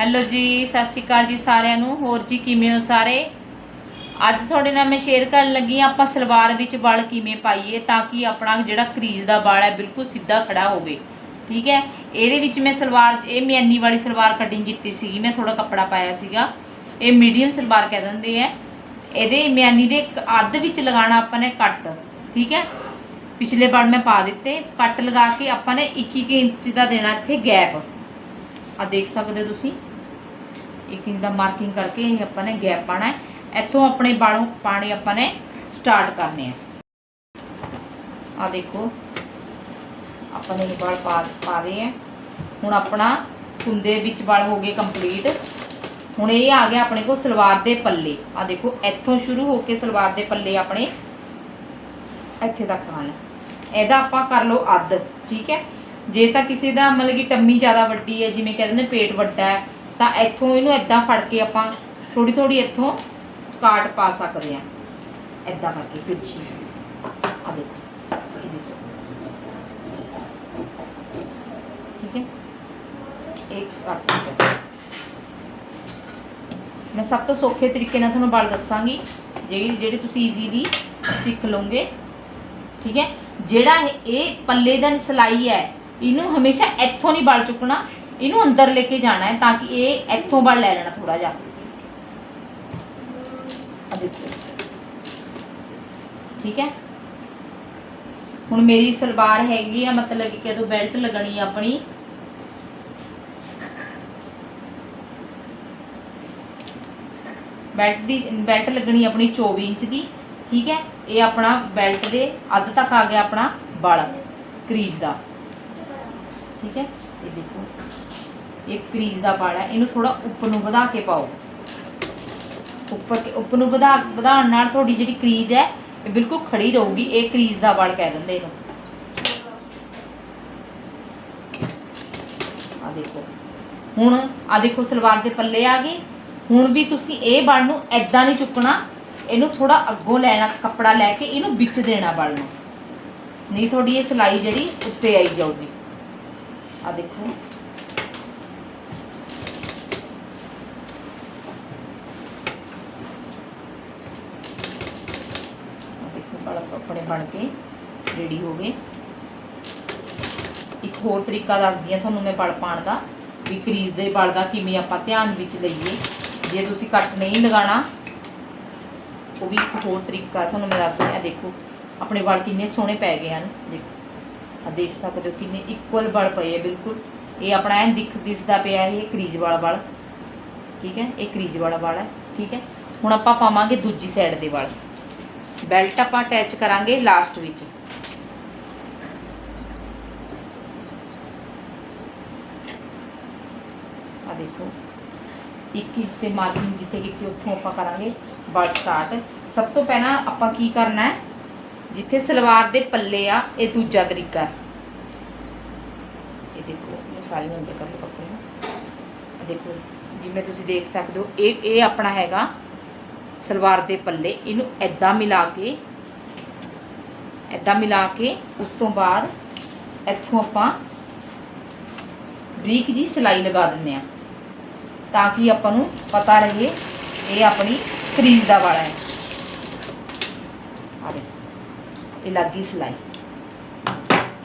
Hello ਜੀ, ਸਤਿ ਸ਼੍ਰੀ ਅਕਾਲ ਜੀ ਸਾਰਿਆਂ ਨੂੰ। ਹੋਰ ਜੀ ਕਿਵੇਂ ਹੋ ਸਾਰੇ? ਅੱਜ ਤੁਹਾਡੇ ਨਾਲ ਮੈਂ ਸ਼ੇਅਰ ਕਰਨ ਲੱਗੀ ਹਾਂ, ਆਪਾਂ ਸਲਵਾਰ ਵਿੱਚ ਵਲ ਕਿਵੇਂ ਪਾਈਏ ਤਾਂ ਕਿ ਆਪਣਾ ਜਿਹੜਾ ਕਰੀਜ਼ ਦਾ ਵਾਲ ਹੈ ਬਿਲਕੁਲ ਸਿੱਧਾ ਖੜਾ ਹੋਵੇ। ਠੀਕ ਹੈ? ਇਹਦੇ ਵਿੱਚ ਮੈਂ ਸਲਵਾਰ, ਇਹ ਮਿਆਨੀ ਵਾਲੀ ਸਲਵਾਰ ਕਟਿੰਗ ਕੀਤੀ ਸੀਗੀ, ਮੈਂ ਥੋੜਾ ਕੱਪੜਾ ਪਾਇਆ ਸੀਗਾ। ਇਹ ਮੀਡੀਅਮ ਸਲਵਾਰ ਕਹਿ ਦਿੰਦੇ ਆ। ਇਹਦੇ ਮਿਆਨੀ ਦੇ ਅੱਧ ਵਿੱਚ ਲਗਾਉਣਾ ਆਪਾਂ ਨੇ ਕੱਟ ਠੀਕ ਹੈ? ਪਿਛਲੇ ਵਾਰ ਮੈਂ ਪਾ ਦਿੱਤੇ ਕੱਟ ਲਗਾ ਕੇ ਆਪਾਂ ਨੇ 1-1 ਇੰਚ ਦਾ ਦੇਣਾ ਇੱਥੇ ਗੈਪ ਆ ਦੇਖ ਸਕਦੇ ਹੋ ਤੁਸੀਂ। ਇੱਕ ਇੰਚ ਦਾ ਮਾਰਕਿੰਗ ਕਰਕੇ ਇਹ ਆਪਾਂ ਨੇ ਗੈਪ ਪਾਣਾ ਹੈ। ਇੱਥੋਂ ਆਪਣੇ ਬਾਲੋਂ ਪਾਣੀ ਆਪਾਂ ਨੇ ਸਟਾਰਟ ਕਰਨੇ ਆ। ਆ ਦੇਖੋ, ਆਪਾਂ ਨੇ ਇਹ ਵਾਲ ਪਾ ਪਾ ਰਹੇ ਆ। ਹੁਣ ਆਪਣਾ ਕੁੰਦੇ ਵਿੱਚ ਵਾਲ ਹੋ ਗਏ ਕੰਪਲੀਟ ਹੁਣ ਇਹ ਆ ਗਿਆ ਆਪਣੇ ਕੋਲ ਸਲਵਾਰ ਦੇ ਪੱਲੇ। ਆ ਦੇਖੋ, ਇੱਥੋਂ ਸ਼ੁਰੂ ਹੋ ਕੇ ਸਲਵਾਰ ਦੇ ਪੱਲੇ ਆਪਣੇ ਇੱਥੇ ਤੱਕ ਹਨ ਇਹਦਾ ਆਪਾਂ ਕਰ ਲਓ ਅੱਧ, ਠੀਕ ਹੈ? ਜੇ ਤਾਂ ਕਿਸੇ ਦਾ ਮਤਲਬ ਕਿ ਟੰਮੀ ਜ਼ਿਆਦਾ ਵੱਡੀ ਹੈ, ਜਿਵੇਂ ਕਹਿੰਦੇ ਨੇ ਪੇਟ ਵੱਡਾ ਹੈ ਤਾਂ ਇੱਥੋਂ ਇਹਨੂੰ ਇਦਾਂ ਫੜ ਕੇ ਆਪਾਂ ਥੋੜੀ ਥੋੜੀ ਇੱਥੋਂ ਕਾਟ ਪਾ ਸਕਦੇ ਆ ਇਦਾਂ ਕਰਕੇ ਪਿੱਛੇ। ਆ ਦੇਖੋ ਠੀਕ ਹੈ? ਇੱਕ ਕੱਟ ਮੈਂ ਸਭ ਤੋਂ ਸੌਖੇ ਤਰੀਕੇ ਨਾਲ ਤੁਹਾਨੂੰ ਬਲ ਦੱਸਾਂਗੀ। ਜਿਹੜੀ ਜਿਹੜੇ ਤੁਸੀਂ ਈਜ਼ੀਲੀ ਸਿੱਖ ਲਓਗੇ। ਠੀਕ ਹੈ? ਜਿਹੜਾ ਇਹ- ਇਹ ਪੱਲੇ ਦਾ ਸਿਲਾਈ ਹੈ, ਇਹਨੂੰ ਹਮੇਸ਼ਾ ਇੱਥੋਂ ਨਹੀਂ ਬਲ ਚੁੱਕਣਾ। ਇਹਨੂੰ ਅੰਦਰ ਲੈ ਕੇ ਜਾਣਾ ਹੈ ਤਾਂ ਕਿ ਇਹ ਇੱਥੋਂ ਵਾਲ ਲੈ ਲੈਣਾ ਥੋੜਾ ਜਿਹਾ। ਆ ਦੇਖੋ। ਠੀਕ ਹੈ? ਹੁਣ ਮੇਰੀ ਸਲਵਾਰ ਹੈਗੀ ਆ, ਮਤਲਬ ਕਿ ਕਦੋਂ ਬੈਲਟ ਲੱਗਣੀ ਆ ਆਪਣੀ। ਬੈਲਟ ਦੀ, ਬੈਲਟ ਲੱਗਣੀ ਆਪਣੀ 24 ਇੰਚ ਦੀ, ਠੀਕ ਹੈ? ਇਹ ਆਪਣਾ ਬੈਲਟ ਦੇ ਅੱਧ ਤੱਕ ਆ ਗਿਆ ਆਪਣਾ ਬਲ ਕਰੀਜ਼ ਦਾ। ਠੀਕ ਹੈ? ਇਹ ਦੇਖੋ। ਇਹ ਕਰੀਜ਼ ਦਾ ਬਲ ਹੈ, ਇਹਨੂੰ ਥੋੜਾ ਉੱਪਰ ਨੂੰ ਵਧਾ ਕੇ ਪਾਓ। ਉੱਪਰ ਕੇ, ਉੱਪਰ ਨੂੰ ਵਧਾ, ਵਧਾਉਣ ਨਾਲ ਤੁਹਾਡੀ ਜਿਹੜੀ ਕਰੀਜ਼ ਹੈ, ਇਹ ਬਿਲਕੁਲ ਖੜੀ ਰਹੂਗੀ, ਇਹ ਕਰੀਜ਼ ਦਾ ਬਲ ਕਹਿ ਦਿੰਦੇ ਇਹਨੂੰ। ਆ ਦੇਖੋ। ਹੁਣ ਆ ਦੇਖੋ, ਸਲਵਾਰ ਦੇ ਪੱਲੇ ਆ ਗਏ। ਹੁਣ ਵੀ ਤੁਸੀਂ ਇਹ ਬਲ ਨੂੰ ਐਦਾਂ ਨਹੀਂ ਚੁੱਕਣਾ, ਇਹਨੂੰ ਥੋੜਾ ਅੱਗੋਂ ਲੈਣਾ, ਕੱਪੜਾ ਲੈ ਕੇ ਇਹਨੂੰ ਵਿੱਚ ਦੇਣਾ ਬਲ ਨੂੰ। ਨਹੀਂ, ਤੁਹਾਡੀ ਇਹ ਸਿਲਾਈ ਜਿਹੜੀ ਉੱਤੇ ਆਈ ਜਾਊਗੀ। ਆ ਦੇਖੋ ਆ ਦੇਖੋ ਬਲ ਆਪਣੇ ਬਣ ਕੇ ਰੈਡੀ ਹੋ ਗਏ। ਇੱਕ ਹੋਰ ਤਰੀਕਾ ਦੱਸਦੀ ਆ ਤੁਹਾਨੂੰ ਮੈਂ ਬਲ ਪਾਉਣ ਦਾ, ਵੀ ਕਰੀਜ਼ ਦੇ ਬਲ ਦਾ ਕਿਵੇਂ ਆਪਾਂ ਧਿਆਨ ਵਿੱਚ ਲਈਏ। ਜੇ ਤੁਸੀਂ ਕੱਟ ਨਹੀਂ ਲਗਾਣਾ ਉਹ ਵੀ ਇੱਕ ਹੋਰ ਤਰੀਕਾ ਤੁਹਾਨੂੰ ਮੈਂ ਦੱਸਦੀ ਆ ਦੇਖੋ, ਆਪਣੇ ਬਲ ਕਿੰਨੇ ਸੋਹਣੇ ਪੈ ਗਏ ਹਨ। ਦੇਖੋ ਆ ਦੇਖ ਸਕਦੇ ਹੋ ਕਿੰਨੇ ਇਕੁਅਲ ਬਲ ਪਏ ਆ, ਬਿਲਕੁਲ। ਇਹ ਆਪਣਾ ਐਨ ਦਿਖ ਦਿਸਦਾ ਪਿਆ, ਇਹ ਕਰੀਜ਼ ਵਾਲਾ ਬਲ। ਠੀਕ ਹੈ, ਇਹ ਕਰੀਜ਼ ਵਾਲਾ ਬਲ ਹੈ। ਠੀਕ ਹੈ, ਹੁਣ ਆਪਾਂ ਪਾਵਾਂਗੇ ਦੂਜੀ ਸਾਈਡ ਦੇ ਬਲ। ਬੈਲਟ ਆਪਾਂ ਅਟੈਚ ਕਰਾਂਗੇ ਲਾਸਟ ਵਿੱਚ। ਆ ਦੇਖੋ 1 ਤੇ ਮਾਰਕਿੰਗ ਜਿੱਥੇ ਕੀਤੀ ਉੱਥੋਂ ਆਪਾਂ ਕਰਾਂਗੇ ਬਲ ਸਟਾਰਟ ਸਭ ਤੋਂ ਪਹਿਲਾਂ ਆਪਾਂ ਕੀ ਕਰਨਾ ਹੈ? ਜਿੱਥੇ ਸਲਵਾਰ ਦੇ ਪੱਲੇ ਆ, ਇਹ ਦੂਜਾ ਤਰੀਕਾ ਹੈ। ਇਹ ਦੇਖੋ ਇਹ ਸਾਰੀ ਅੰਦਰ ਕਰ ਲਓ ਕੱਪੜੇ ਦੇਖੋ, ਜਿਵੇਂ ਤੁਸੀਂ ਦੇਖ ਸਕਦੇ ਹੋ, ਇਹ ਇਹ ਆਪਣਾ ਹੈਗਾ ਸਲਵਾਰ ਦੇ ਪੱਲੇ ਇਹਨੂੰ ਐਦਾਂ ਮਿਲਾ ਕੇ ਐਦਾਂ ਮਿਲਾ ਕੇ ਉਸ ਤੋਂ ਬਾਅਦ ਇੱਥੋਂ ਆਪਾਂ ਬਰੀਕ ਜੀ ਸਿਲਾਈ ਲਗਾ ਦਿੰਨੇ ਆ ਤਾਂ ਕਿ ਆਪਾਂ ਨੂੰ ਪਤਾ ਰਹੇ ਇਹ ਆਪਣੀ ਕਰੀਜ਼ ਦਾ ਵਾਲਾ ਹੈ। ਆ ਦੇਖੋ, ਇਹ ਲੱਗੀ ਸਿਲਾਈ।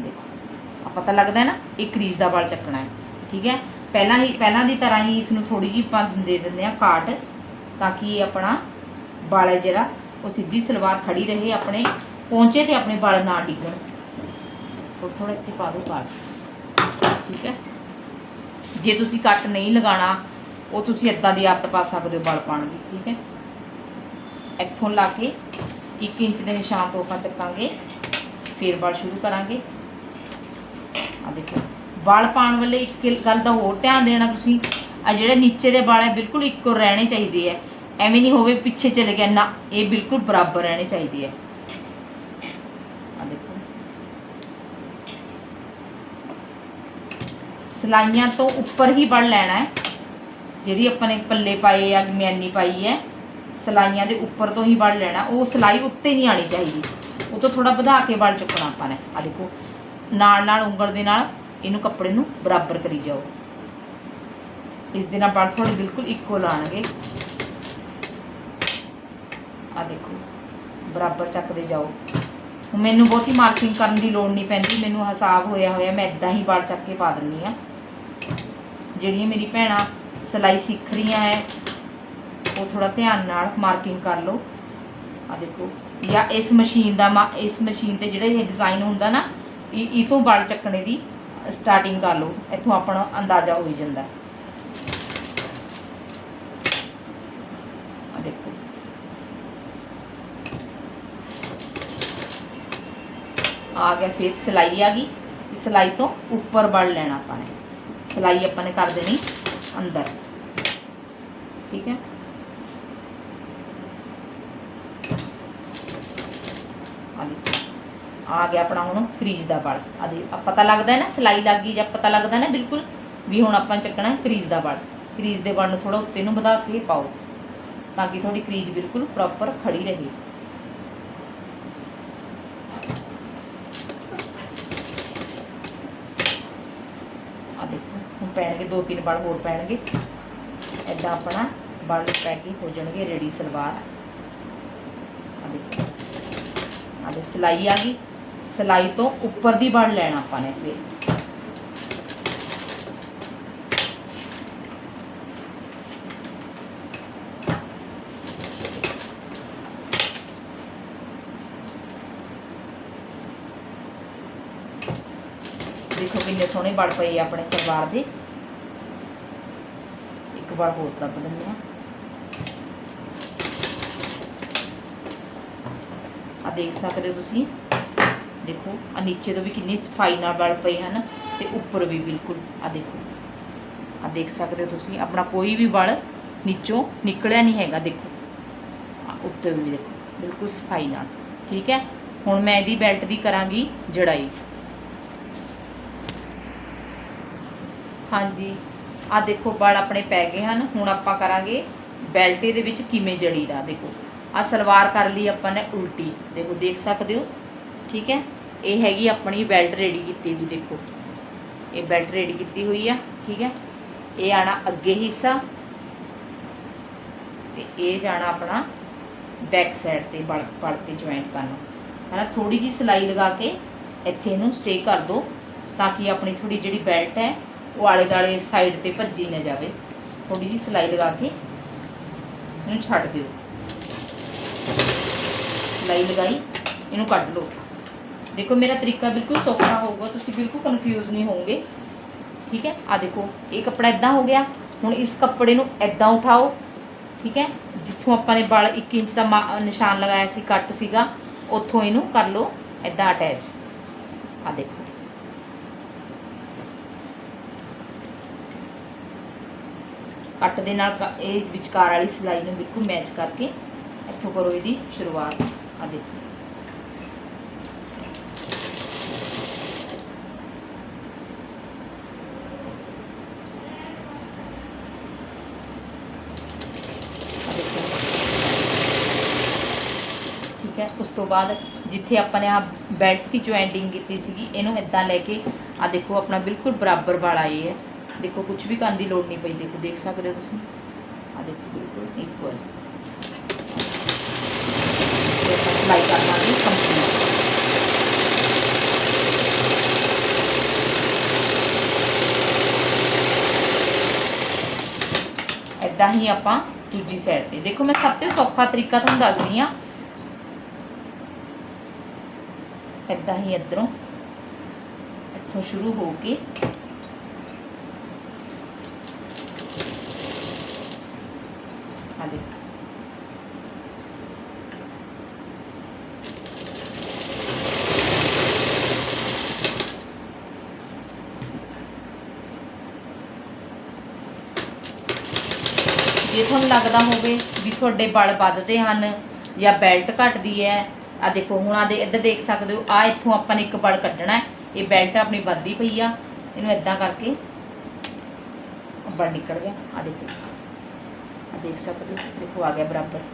ਦੇਖੋ ਆ ਪਤਾ ਲੱਗਦਾ ਹੈ ਨਾ ਇਹ ਕਰੀਜ਼ ਦਾ ਵਾਲ ਚੱਕਣਾ ਹੈ, ਠੀਕ ਹੈ? ਪਹਿਲਾਂ ਹੀ, ਪਹਿਲਾਂ ਦੀ ਤਰ੍ਹਾਂ ਹੀ ਇਸ ਨੂੰ ਥੋੜੀ ਜਿਹੀ ਆਪਾਂ ਦੇ ਦਿੰਦੇ ਆ ਕਾਟ ਤਾਂ ਕਿ ਇਹ ਆਪਣਾ ਵਾਲ ਹੈ ਜਿਹੜਾ, ਉਹ ਸਿੱਧੀ ਸਲਵਾਰ ਖੜੀ ਰਹੇ ਆਪਣੇ, ਪਹੁੰਚੇ ਤੇ ਆਪਣੇ ਵਾਲ ਨਾ ਡਿੱਗਣ। ਥੋੜਾ ਥੋੜਾ ਇੱਥੇ ਪਾ ਦਿਓ ਕਾਟ ਠੀਕ ਹੈ? ਜੇ ਤੁਸੀਂ ਕੱਟ ਨਹੀਂ ਲਗਾਣਾ ਉਹ ਤੁਸੀਂ ਇਦਾਂ ਦੀ ਆਦਤ ਪਾ ਸਕਦੇ ਹੋ ਵਾਲ ਪਾਉਣ ਦੀ, ਠੀਕ ਹੈ? ਇੱਥੋਂ ਲਾ ਕੇ 1 ਇੰਚ ਦੇ ਨਿਸ਼ਾਨ ਤੋਂ ਆਪਾਂ ਚੱਕਾਂਗੇ, ਫੇਰ ਵਾਲ ਸ਼ੁਰੂ ਕਰਾਂਗੇ। ਆ ਦੇਖੋ ਵਾਲ ਪਾਉਣ ਵੇਲੇ ਇੱਕ ਗੱਲ ਦਾ ਹੋਰ ਧਿਆਨ ਦੇਣਾ ਤੁਸੀਂ ਆ ਜਿਹੜੇ ਨੀਚੇ ਦੇ ਵਾਲ ਹੈ, ਬਿਲਕੁਲ ਇੱਕੋ ਰਹਿਣੇ ਚਾਹੀਦੇ ਹੈ। ਐਵੇਂ ਨਹੀਂ ਹੋਵੇ ਪਿੱਛੇ ਚਲੇ ਗਿਆ, ਨਾ, ਇਹ ਬਿਲਕੁਲ ਬਰਾਬਰ ਰਹਿਣੇ ਚਾਹੀਦੇ ਹੈ। ਆ ਦੇਖੋ। ਸਲਾਈਆਂ ਤੋਂ ਉੱਪਰ ਹੀ ਵੜ ਲੈਣਾ ਹੈ। ਜਿਹੜੀ ਆਪਾਂ ਨੇ ਪੱਲੇ ਪਾਏ ਆ ਮਿਆਨੀ ਪਾਈ ਹੈ, ਸਲਾਈਆਂ ਦੇ ਉੱਪਰ ਤੋਂ ਹੀ ਵੜ ਲੈਣਾ। ਉਹ ਸਲਾਈ ਉੱਤੇ ਨਹੀਂ ਆਣੀ ਚਾਹੀਦੀ। ਉਹ ਤੋਂ ਥੋੜਾ ਵਧਾ ਕੇ ਵੜ ਚੁੱਕਣਾ ਆਪਾਂ ਨੇ। ਆ ਦੇਖੋ। ਨਾਲ ਨਾਲ ਉਂਗਲ ਦੇ ਨਾਲ ਇਹਨੂੰ ਕੱਪੜੇ ਨੂੰ ਬਰਾਬਰ ਕਰੀ ਜਾਓ। ਇਸ ਦੇ ਨਾਲ ਬਲ ਤੁਹਾਡੇ ਬਿਲਕੁਲ ਇਕੁਅਲ ਆਣਗੇ ਆ ਦੇਖੋ, ਬਰਾਬਰ ਚੱਕਦੇ ਜਾਓ। ਮੈਨੂੰ ਬਹੁਤੀ ਮਾਰਕਿੰਗ ਕਰਨ ਦੀ ਲੋੜ ਨਹੀਂ ਪੈਂਦੀ, ਮੈਨੂੰ ਹਿਸਾਬ ਹੋਇਆ ਹੋਇਆ, ਮੈਂ ਇਦਾਂ ਹੀ ਬਲ ਚੱਕ ਕੇ ਪਾ ਦਿੰਦੀ ਆ ਜਿਹੜੀਆਂ ਮੇਰੀ ਭੈਣਾਂ ਸਿਲਾਈ ਸਿੱਖ ਰਹੀਆਂ ਹੈ, ਉਹ ਥੋੜਾ ਧਿਆਨ ਨਾਲ ਮਾਰਕਿੰਗ ਕਰ ਲਓ। ਆ ਦੇਖੋ, ਜਾਂ ਇਸ ਮਸ਼ੀਨ ਦਾ ਮਾ- ਇਸ ਮਸ਼ੀਨ ਤੇ ਜਿਹੜਾ ਇਹ ਡਿਜ਼ਾਈਨ ਹੁੰਦਾ ਨਾ, ਇਹ ਇਹ ਤੋਂ ਬਲ ਚੱਕਣੇ ਦੀ ਸਟਾਰਟਿੰਗ ਕਰ ਲਓ। ਇੱਥੋਂ ਆਪਣਾ ਅੰਦਾਜ਼ਾ ਹੋ ਹੀ ਜਾਂਦਾ ਆ ਦੇਖੋ ਆ ਗਿਆ, ਫਿਰ ਸਿਲਾਈ ਆ ਗਈ। ਇਸ ਸਿਲਾਈ ਤੋਂ ਉੱਪਰ ਬਲ ਲੈਣਾ ਆਪਾਂ ਨੇ। ਸਿਲਾਈ ਆਪਾਂ ਨੇ ਕਰ ਦੇਣੀ ਅੰਦਰ। ਠੀਕ ਹੈ? ਆ ਗਿਆ ਆਪਣਾ ਹੁਣ ਕਰੀਜ਼ ਦਾ ਬਲ। ਆ ਪਤਾ ਲੱਗਦਾ ਹੈ ਨਾ, ਸਿਲਾਈ ਲੱਗ ਗਈ ਜਾਂ ਪਤਾ ਲੱਗਦਾ ਨਾ ਬਿਲਕੁਲ ਵੀ ਹੁਣ ਆਪਾਂ ਚੱਕਣਾ ਕਰੀਜ਼ ਦਾ ਬਲ। ਕਰੀਜ਼ ਦੇ ਬਲ ਨੂੰ ਥੋੜਾ ਉੱਤੇ ਨੂੰ ਵਧਾ ਕੇ ਪਾਓ, ਤਾਂ ਕਿ ਤੁਹਾਡੀ ਕਰੀਜ਼ ਬਿਲਕੁਲ ਪ੍ਰੋਪਰ ਖੜੀ ਰਹੇ ਆ ਦੇਖੋ ਹੁਣ ਪੈਣਗੇ, ਦੋ ਤਿੰਨ ਬਲ ਹੋਰ ਪੈਣਗੇ। ਐਦਾਂ ਆਪਣਾ ਬਲ ਪੈ ਕੇ ਹੋ ਜਾਣਗੇ ਰੈਡੀ ਸਲਵਾਰ। ਆ ਦੇਖੋ। ਆ ਦੇਖੋ, ਸਿਲਾਈ ਆ ਗਈ। ਸਿਲਾਈ ਤੋਂ ਉੱਪਰ ਦੀ ਬਣ ਲੈਣਾ ਆਪਾਂ ਨੇ ਫਿਰ। ਦੇਖੋ ਕਿੰਨੇ ਸੋਹਣੇ ਬਲ ਪਏ ਆਪਣੇ ਸਲਵਾਰ ਦੇ। ਵਾਰ ਹੋਰ ਦੱਬ ਦਿੰਦੇ ਆ। ਆ ਦੇਖ ਸਕਦੇ ਹੋ ਤੁਸੀਂ। ਦੇਖੋ ਆ ਨੀਚੇ ਤੋਂ ਵੀ ਕਿੰਨੀ ਸਫ਼ਾਈ ਨਾਲ ਬਲ ਪਏ ਹਨ ਤੇ ਉੱਪਰ ਵੀ ਬਿਲਕੁਲ। ਆ ਦੇਖੋ। ਆ ਦੇਖ ਸਕਦੇ ਹੋ ਤੁਸੀਂ, ਆਪਣਾ ਕੋਈ ਵੀ ਬਲ ਨੀਚੋਂ ਨਿਕਲਿਆ ਨਹੀਂ ਹੈਗਾ, ਦੇਖੋ। ਆ ਉੱਤੇ ਵੀ ਦੇਖੋ, ਬਿਲਕੁਲ ਸਫ਼ਾਈ ਨਾਲ। ਠੀਕ ਹੈ? ਹੁਣ ਮੈਂ ਇਹਦੀ ਬੈਲਟ ਦੀ ਕਰਾਂਗੀ ਜੜਾਈ। ਹਾਂਜੀ। ਆ ਦੇਖੋ ਬਲ ਆਪਣੇ ਪੈ ਗਏ ਹਨ, ਹੁਣ ਆਪਾਂ ਕਰਾਂਗੇ ਬੈਲਟ ਦੇ ਵਿੱਚ ਕਿਵੇਂ ਜੜੀ ਦਾ, ਦੇਖੋ। ਆ ਸਲਵਾਰ ਕਰ ਲਈ ਆਪਾਂ ਨੇ ਉਲਟੀ, ਦੇਖੋ, ਦੇਖ ਸਕਦੇ ਹੋ? ਠੀਕ ਹੈ? ਇਹ ਹੈਗੀ ਆਪਣੀ ਬੈਲਟ ਰੈਡੀ ਕੀਤੀ ਵੀ ਦੇਖੋ। ਇਹ ਬੈਲਟ ਰੈਡੀ ਕੀਤੀ ਹੋਈ ਆ, ਠੀਕ ਹੈ? ਇਹ ਆਣਾ ਅੱਗੇ ਹਿੱਸਾ ਤੇ ਇਹ ਜਾਣਾ ਆਪਣਾ ਬੈਕ ਸਾਈਡ ਤੇ ਬਲ ਬਲ ਤੇ ਜੁਆਇੰਟ ਕਰਨਾ। ਹੈ ਨਾ ਥੋੜੀ ਜੀ ਸਿਲਾਈ ਲਗਾ ਕੇ ਇੱਥੇ ਇਹਨੂੰ ਸਟੇ ਕਰ ਦਿਓ ਤਾਂ ਕਿ ਆਪਣੀ ਥੋੜੀ ਜਿਹੜੀ ਬੈਲਟ ਹੈ ਉਹ ਆਲੇ ਦਾਲੇ ਸਾਈਡ ਤੇ ਭੱਜੀ ਨਾ ਜਾਵੇ। ਥੋੜੀ ਜੀ ਸਿਲਾਈ ਲਗਾ ਕੇ ਇਹਨੂੰ ਛੱਡ ਦਿਓ। ਸਿਲਾਈ ਲਗਾਈ, ਇਹਨੂੰ ਕੱਢ ਲਓ। ਦੇਖੋ, ਮੇਰਾ ਤਰੀਕਾ ਬਿਲਕੁਲ ਸੌਖਾ ਹੋਊਗਾ, ਤੁਸੀਂ ਬਿਲਕੁਲ ਕਨਫਿਊਜ਼ ਨਹੀਂ ਹੋਵੋਗੇ। ਠੀਕ ਹੈ? ਆ ਦੇਖੋ, ਇਹ ਕੱਪੜਾ ਇਦਾਂ ਹੋ ਗਿਆ। ਹੁਣ ਇਸ ਕੱਪੜੇ ਨੂੰ ਇਦਾਂ ਉਠਾਓ। ਠੀਕ ਹੈ? ਜਿੱਥੋਂ ਆਪਾਂ ਨੇ ਬਲ 1 ਇੰਚ ਦਾ ਮਾ- ਨਿਸ਼ਾਨ ਲਗਾਇਆ ਸੀ, ਕੱਟ ਸੀਗਾ, ਉੱਥੋਂ ਇਹਨੂੰ ਕਰ ਲਓ ਇਦਾਂ ਅਟੈਚ ਆ ਦੇਖੋ। ਕੱਟ ਦੇ ਨਾਲ ਕ- ਇਹ ਵਿਚਕਾਰ ਵਾਲੀ ਸਿਲਾਈ ਨੂੰ ਬਿਲਕੁਲ ਮੈਚ ਕਰਕੇ ਇੱਥੋਂ ਕਰੋ ਇਹਦੀ ਸ਼ੁਰੂਆਤ। ਆ ਦੇਖੋ। ਆ ਦੇਖੋ। ਠੀਕ ਹੈ, ਉਸ ਤੋਂ ਬਾਅਦ ਜਿੱਥੇ ਆਪਾਂ ਨੇ ਆ ਬੈਲਟ ਦੀ ਜੁਆਇੰਟਿੰਗ ਕੀਤੀ ਸੀਗੀ, ਇਹਨੂੰ ਇਦਾਂ ਲੈ ਕੇ ਆ ਦੇਖੋ, ਆਪਣਾ ਬਿਲਕੁਲ ਬਰਾਬਰ ਵਾਲਾ ਇਹ ਹੈ। ਦੇਖੋ ਕੁਝ ਵੀ ਕਰਨ ਦੀ ਲੋੜ ਨਹੀਂ ਪਈ ਦੇਖੋ ਦੇਖ ਸਕਦੇ ਹੋ ਤੁਸੀਂ ਆ ਦੇਖੋ ਬਿਲਕੁਲ ਇਕੁਅਲ ਅਪਲਾਈ ਕਰ ਲਾਂਗੇ ਕੰਪਲੀਟ ਇਦਾਂ ਹੀ ਆਪਾਂ ਦੂਜੀ ਸਾਈਡ ਤੇ ਦੇਖੋ ਮੈਂ ਸਭ ਤੋਂ ਸੌਖਾ ਤਰੀਕਾ ਤੁਹਾਨੂੰ ਦੱਸਦੀ ਆ ਇਦਾਂ ਹੀ ਇਧਰੋਂ ਇੱਥੋਂ ਸ਼ੁਰੂ ਹੋ ਕੇ ਆ ਦੇਖੋ ਜੇ ਤੁਹਾਨੂੰ ਲੱਗਦਾ ਹੋਵੇ ਵੀ ਤੁਹਾਡੇ ਬਲ ਵੱਧਦੇ ਹਨ ਜਾਂ ਬੈਲਟ ਘਟਦੀ ਹੈ ਆ ਦੇਖੋ, ਹੁਣ ਆ ਦੇ ਇੱਧਰ ਦੇਖ ਸਕਦੇ ਹੋ ਆ ਇੱਥੋਂ ਆਪਾਂ ਨੇ ਇੱਕ ਬਲ ਕੱਢਣਾ ਹੈ। ਇਹ ਬੈਲਟ ਆਪਣੀ ਵੱਧਦੀ ਪਈ ਆ। ਇਹਨੂੰ ਇਦਾਂ ਕਰਕੇ ਬਲ ਨਿਕਲ ਗਿਆ। ਆ ਦੇਖੋ। देख सकते हो। देखो, आ गया बराबर।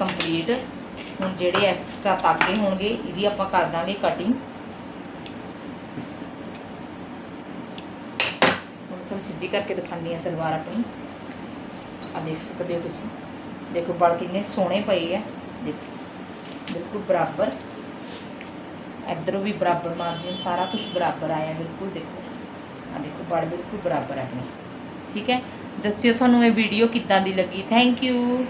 कंप्लीट हूँ जोड़े एक्सट्रा तागे होगी यदि आप कर देंगे कटिंग ਕਰਕੇ ਦਿਖਾਉਂਦੀ ਆ ਸਲਵਾਰ ਆਪਣੀ। ਆ ਦੇਖ ਸਕਦੇ ਹੋ ਤੁਸੀਂ। ਦੇਖੋ ਬਲ ਕਿੰਨੇ ਸੋਹਣੇ ਪਏ ਆ। ਦੇਖੋ, ਬਿਲਕੁਲ ਬਰਾਬਰ। ਇੱਧਰੋਂ ਵੀ ਬਰਾਬਰ ਮਾਰਜਿਨ ਸਾਰਾ ਕੁਝ ਬਰਾਬਰ ਆਇਆ, ਬਿਲਕੁਲ ਦੇਖੋ। ਆ ਦੇਖੋ ਬਲ ਬਿਲਕੁਲ ਬਰਾਬਰ ਹੈ ਆਪਣੀ। ਠੀਕ ਹੈ? ਦੱਸਿਓ ਤੁਹਾਨੂੰ ਇਹ ਵੀਡੀਓ ਕਿੱਦਾਂ ਦੀ ਲੱਗੀ। Thank you